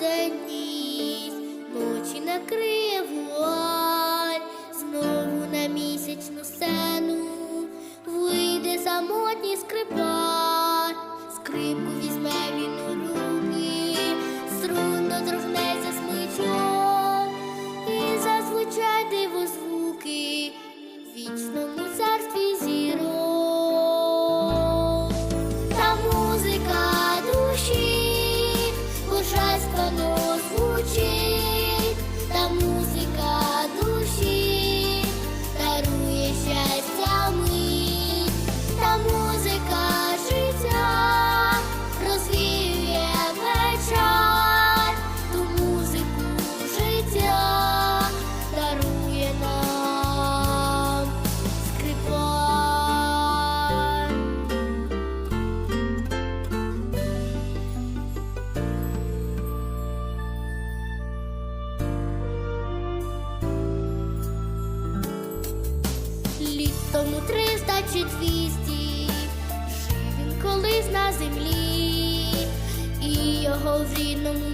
the need. Триста чи двісті, жив він колись на землі, і його в рідному